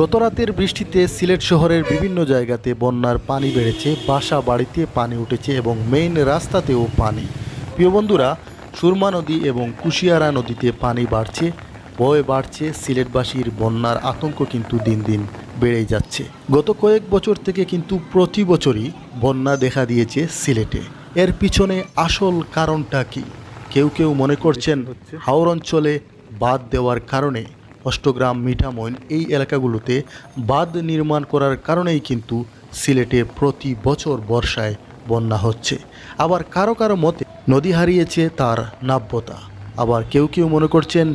গতরাতের বৃষ্টিতে সিলেট শহরের বিভিন্ন জায়গাতে বন্যার পানি বেড়েছে, বাসা বাড়িতে পানি উঠেছে এবং মেইন রাস্তাতেও পানি। প্রিয় বন্ধুরা, সুরমা নদী এবং কুশিয়ারা নদীতে পানি বাড়ছে বয়ে বাড়ছে, সিলেটবাসীর বন্যার আতঙ্ক কিন্তু দিন দিন বেড়েই যাচ্ছে। গত কয়েক বছর থেকে কিন্তু প্রতি বছরই বন্যা দেখা দিয়েছে সিলেটে। এর পিছনে আসল কারণটা কি? কেউ কেউ মনে করছেন হাওর অঞ্চলে বাদ দেওয়ার কারণে। অষ্টগ্রাম, মিঠামইন এই এলাকাগুলোতে বাঁধ নির্মাণ করার কারণেই কিন্তু সিলেটে প্রতি বছর বর্ষায় বন্যা হচ্ছে। আবার কারও কারও মতে নদী হারিয়েছে তার নাব্যতা। আবার কেউ কেউ মনে করছেন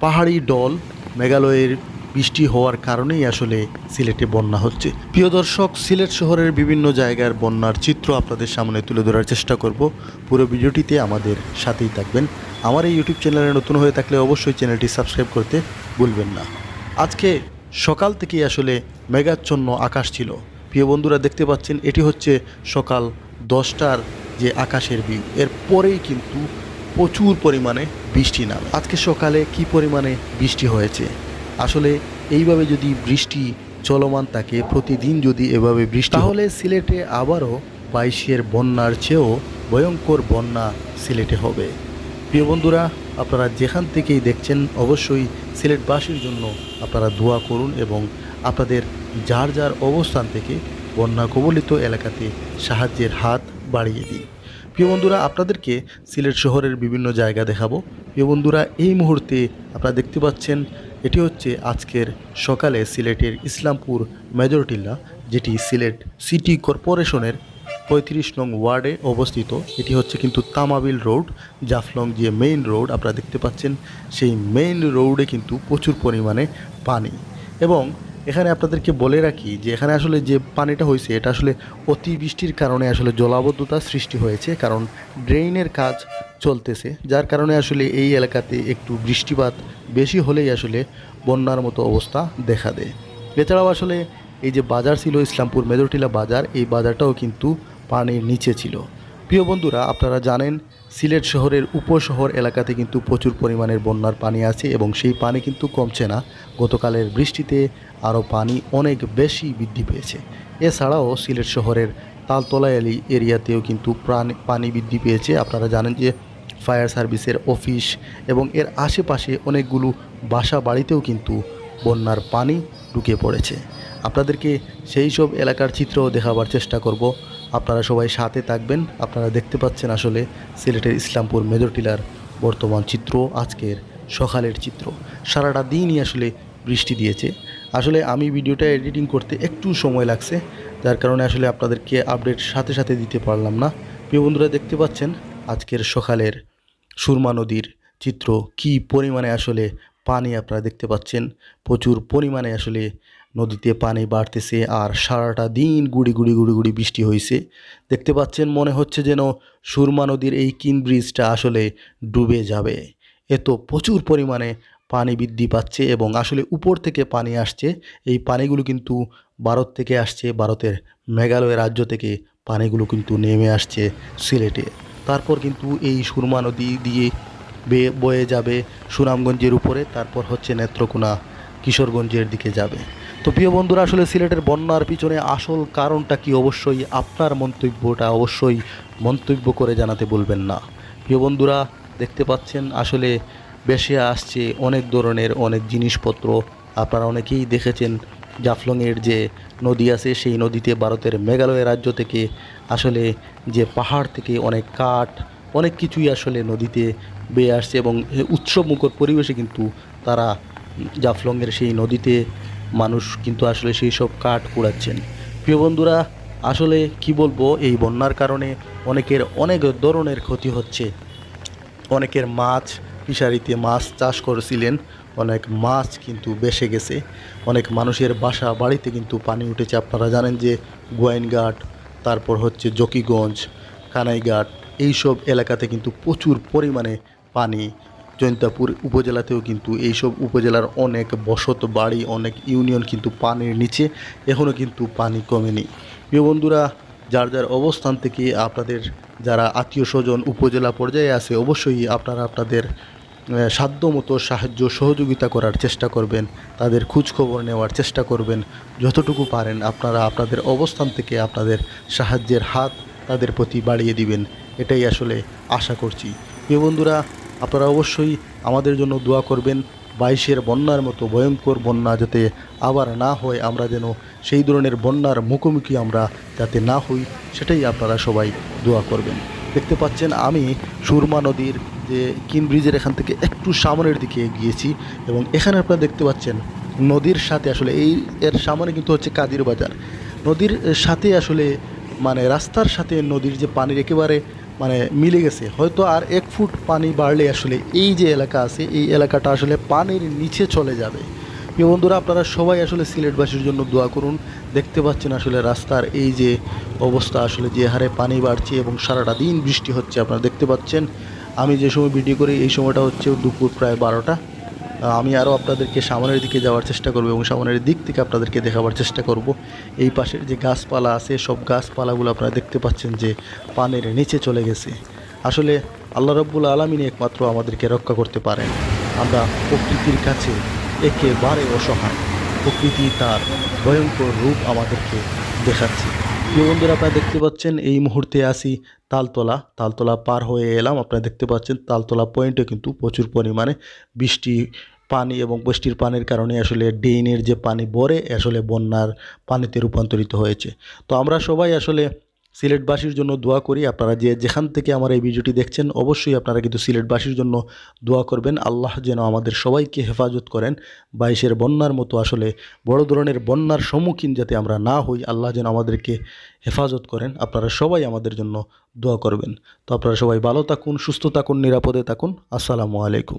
পাহাড়ি ডল মেঘালয়ের বৃষ্টি হওয়ার কারণেই আসলে সিলেটে বন্যা হচ্ছে। প্রিয় দর্শক, সিলেট শহরের বিভিন্ন জায়গার বন্যার চিত্র আপনাদের সামনে তুলে ধরার চেষ্টা করব। পুরো ভিডিওটিতে আমাদের সাথেই থাকবেন। আমার এই ইউটিউব চ্যানেলে নতুন হয়ে থাকলে অবশ্যই চ্যানেলটি সাবস্ক্রাইব করতে ভুলবেন না। আজকে সকাল থেকেই আসলে মেঘাচ্ছন্ন আকাশ ছিল। প্রিয় বন্ধুরা, দেখতে পাচ্ছেন, এটি হচ্ছে সকাল দশটার যে আকাশের ভিউ এর পরেই কিন্তু প্রচুর পরিমাণে বৃষ্টি নামে। আজকে সকালে কি পরিমাণে বৃষ্টি হয়েছে? আসলে এইভাবে যদি বৃষ্টি চলমান থাকে, প্রতিদিন যদি এভাবে বৃষ্টি তাহলে সিলেটে আবারও বাইশের বন্যার চেয়েও ভয়ঙ্কর বন্যা সিলেটে হবে। প্রিয় বন্ধুরা, আপনারা যেখান থেকেই দেখছেন, অবশ্যই সিলেটবাসীর জন্য আপনারা দোয়া করুন এবং আপনাদের যার যার অবস্থান থেকে বন্যা কবলিত এলাকাতে সাহায্যের হাত বাড়িয়ে দিন। প্রিয় বন্ধুরা, আপনাদেরকে সিলেট শহরের বিভিন্ন জায়গা দেখাবো। প্রিয় বন্ধুরা, এই মুহূর্তে আপনারা দেখতে পাচ্ছেন এটি হচ্ছে আজকের সকালে সিলেটের ইসলামপুর মেজরটিল্লা, যেটি সিলেট সিটি কর্পোরেশনের পঁয়ত্রিশ নং ওয়ার্ডে অবস্থিত। এটি হচ্ছে কিন্তু তামাবিল রোড, জাফলং যে মেইন রোড আপনারা দেখতে পাচ্ছেন, সেই মেইন রোডে কিন্তু প্রচুর পরিমাণে পানি। এবং এখানে আপনাদেরকে বলে রাখি যে এখানে আসলে যে পানিটা হয়েছে, এটা আসলে অতিবৃষ্টির কারণে আসলে জলাবদ্ধতা সৃষ্টি হয়েছে, কারণ ড্রেইনের কাজ চলতেছে, যার কারণে আসলে এই এলাকাতে একটু বৃষ্টিপাত বেশি হলেই আসলে বন্যার মতো অবস্থা দেখা দেয়। এছাড়াও আসলে এই যে বাজার ছিল ইসলামপুর মেজরটিলা বাজার, এই বাজারটাও কিন্তু পানির নিচে ছিল। প্রিয় বন্ধুরা, আপনারা জানেন সিলেট শহরের উপশহর এলাকাতে কিন্তু প্রচুর পরিমাণের বন্যার পানি আছে এবং সেই পানি কিন্তু কমছে না। গতকালের বৃষ্টিতে আরও পানি অনেক বেশি বৃদ্ধি পেয়েছে। এছাড়াও সিলেট শহরের তালতলা এরিয়াতেও কিন্তু প্রাণ পানি বৃদ্ধি পেয়েছে। আপনারা জানেন যে ফায়ার সার্ভিসের অফিস এবং এর আশেপাশে অনেকগুলো বাসা বাড়িতেও কিন্তু বন্যার পানি ঢুকে পড়েছে। আপনাদেরকে সেই সব এলাকার চিত্রও দেখাবার চেষ্টা করব। আপনারা সবাই সাথে থাকবেন। আপনারা দেখতে পাচ্ছেন আসলে সিলেটের ইসলামপুর মেজর টিলার বর্তমান চিত্র, আজকের সকালের চিত্র। সারাটা দিনই আসলে বৃষ্টি দিয়েছে। আসলে আমি ভিডিওটা এডিটিং করতে একটু সময় লাগছে, যার কারণে আসলে আপনাদেরকে আপডেট সাথে সাথে দিতে পারলাম না। প্রিয় বন্ধুরা, দেখতে পাচ্ছেন আজকের সকালের সুরমা নদীর চিত্র, কি পরিমাণে আসলে পানি আপনারা দেখতে পাচ্ছেন। প্রচুর পরিমাণে আসলে নদীতে পানি বাড়তেছে আর সারাটা দিন গুড়ি গুড়ি গুড়ি গুড়ি বৃষ্টি হয়েছে দেখতে পাচ্ছেন, মনে হচ্ছে যেন সুরমা নদীর এই কিন ব্রিজটা আসলে ডুবে যাবে। এত প্রচুর পরিমাণে পানি বৃদ্ধি পাচ্ছে এবং আসলে উপর থেকে পানি আসছে। এই পানিগুলো কিন্তু ভারত থেকে আসছে, ভারতের মেঘালয় রাজ্য থেকে পানিগুলো কিন্তু নেমে আসছে সিলেটে। তারপর কিন্তু এই সুরমা নদী দিয়ে বেয়ে বয়ে যাবে সুনামগঞ্জের উপরে, তারপর হচ্ছে নেত্রকোনা কিশোরগঞ্জের দিকে যাবে। তো প্রিয় বন্ধুরা, আসলে সিলেটের বন্যার পিছনে আসল কারণটা কি অবশ্যই, আপনার মন্তব্যটা অবশ্যই মন্তব্য করে জানাতে বলবেন না। প্রিয় বন্ধুরা, দেখতে পাচ্ছেন, আসলে বেশি আসছে অনেক ধরনের অনেক জিনিসপত্র। আপনারা অনেকেই দেখেছেন জাফলংয়ের যে নদী আছে, সেই নদীতে ভারতের মেঘালয় রাজ্য থেকে আসলে যে পাহাড় থেকে অনেক কাঠ, অনেক কিছুই আসলে নদীতে বেয়ে আসছে এবং উৎসবমুখর পরিবেশে কিন্তু তারা জাফলংয়ের সেই নদীতে মানুষ কিন্তু আসলে সেই সব কাঠ কুড়াচ্ছেন। প্রিয় বন্ধুরা, আসলে কি বলব, এই বন্যার কারণে অনেকের অনেক ধরনের ক্ষতি হচ্ছে। অনেকের মাছ ফিশারিতে মাছ চাষ করেছিলেন, অনেক মাছ কিন্তু বেসে গেছে। অনেক মানুষের বাসা বাড়িতে কিন্তু পানি উঠেছে। আপনারা জানেন যে গোয়াইনঘাট তারপর হচ্ছে জকিগঞ্জ, কানাইঘাট, এইসব এলাকাতে কিন্তু প্রচুর পরিমাণে পানি জৈন্তাপুর উপজেলাতেও কিন্তু এইসব উপজেলার অনেক বসত বাড়ি, অনেক ইউনিয়ন কিন্তু পানির নিচে। এখনও কিন্তু পানি কমেনি। প্রিয় বন্ধুরা, যার যার অবস্থান থেকে আপনাদের যারা আত্মীয় স্বজন উপজেলা পর্যায়ে আছে, অবশ্যই আপনারা আপনাদের সাধ্য মতো সাহায্য, সহযোগিতা করার চেষ্টা করবেন। তাদের খোঁজখবর নেওয়ার চেষ্টা করবেন। যতটুকু পারেন আপনারা আপনাদের অবস্থান থেকে আপনাদের সাহায্যের হাত তাদের প্রতি বাড়িয়ে দিবেন। এটাই আসলে আশা করছি। প্রিয় বন্ধুরা আপনারা অবশ্যই আমাদের জন্য দোয়া করবেন। বাইশের বন্যার মতো ভয়ঙ্কর বন্যা যাতে আবার না হয়, আমরা যেন সেই ধরনের বন্যার মুখোমুখি আমরা যাতে না হই, সেটাই আপনারা সবাই দোয়া করবেন। দেখতে পাচ্ছেন, আমি সুরমা নদীর যে কিন ব্রিজের এখান থেকে একটু সামনের দিকে গিয়েছি এবং এখানে আপনারা দেখতে পাচ্ছেন, নদীর সাথে আসলে এই এর সামনে কিন্তু হচ্ছে কাদির বাজার। নদীর সাথে আসলে মানে রাস্তার সাথে নদীর যে পানির একেবারে মানে মিলে গেছে। হয়তো আর এক ফুট পানি বাড়লে আসলে এই যে এলাকা আছে, এই এলাকাটা আসলে পানির নিচে চলে যাবে। প্রিয় বন্ধুরা, আপনারা সবাই আসলে সিলেটবাসীর জন্য দোয়া করুন। দেখতে পাচ্ছেন আসলে রাস্তার এই যে অবস্থা আসলে যে হারে পানি বাড়ছে এবং সারাটা দিন বৃষ্টি হচ্ছে, আপনারা দেখতে পাচ্ছেন। আমি যে সময় ভিডিও করি, এই সময়টা হচ্ছে দুপুর প্রায় বারোটা। আমি আরও আপনাদেরকে সামনের দিকে যাওয়ার চেষ্টা করব এবং সামনের দিক থেকে আপনাদেরকে দেখাবার চেষ্টা করব। এই পাশের যে গাছপালা আছে, সব গাছপালাগুলো আপনারা দেখতে পাচ্ছেন যে পানের নিচে চলে গেছে। আসলে আল্লাহ রব্বুল আলমিন একমাত্র আমাদেরকে রক্ষা করতে পারেন। আমরা প্রকৃতির কাছে একেবারে অসহায়। প্রকৃতি তার ভয়ঙ্কর রূপ আমাদেরকে দেখাচ্ছে। প্রিয় বন্ধুরা, আপনারা দেখতে পাচ্ছেন এই মুহূর্তে আসি তালতলা। তালতলা পার হয়ে এলাম। আপনারা দেখতে পাচ্ছেন তালতলা পয়েন্টে কিন্তু প্রচুর পরিমাণে বৃষ্টি পানি এবং বৃষ্টির পানির কারণে আসলে ডেইনের যে পানি বরে, আসলে বন্যার পানিতে রূপান্তরিত হয়েছে। তো আমরা সবাই আসলে সিলেটবাসীর জন্য দোয়া করি। আপনারা যে যেখান থেকে আমার এই ভিডিওটি দেখছেন, অবশ্যই আপনারা কিন্তু সিলেটবাসীর জন্য দোয়া করবেন। আল্লাহ যেন আমাদের সবাইকে হেফাজত করেন। বাইশের বন্যার মতো আসলে বড় ধরনের বন্যার সম্মুখীন যাতে আমরা না হই, আল্লাহ যেন আমাদেরকে হেফাজত করেন। আপনারা সবাই আমাদের জন্য দোয়া করবেন। তো আপনারা সবাই ভালো থাকুন, সুস্থ থাকুন, নিরাপদে থাকুন। আসসালামু আলাইকুম।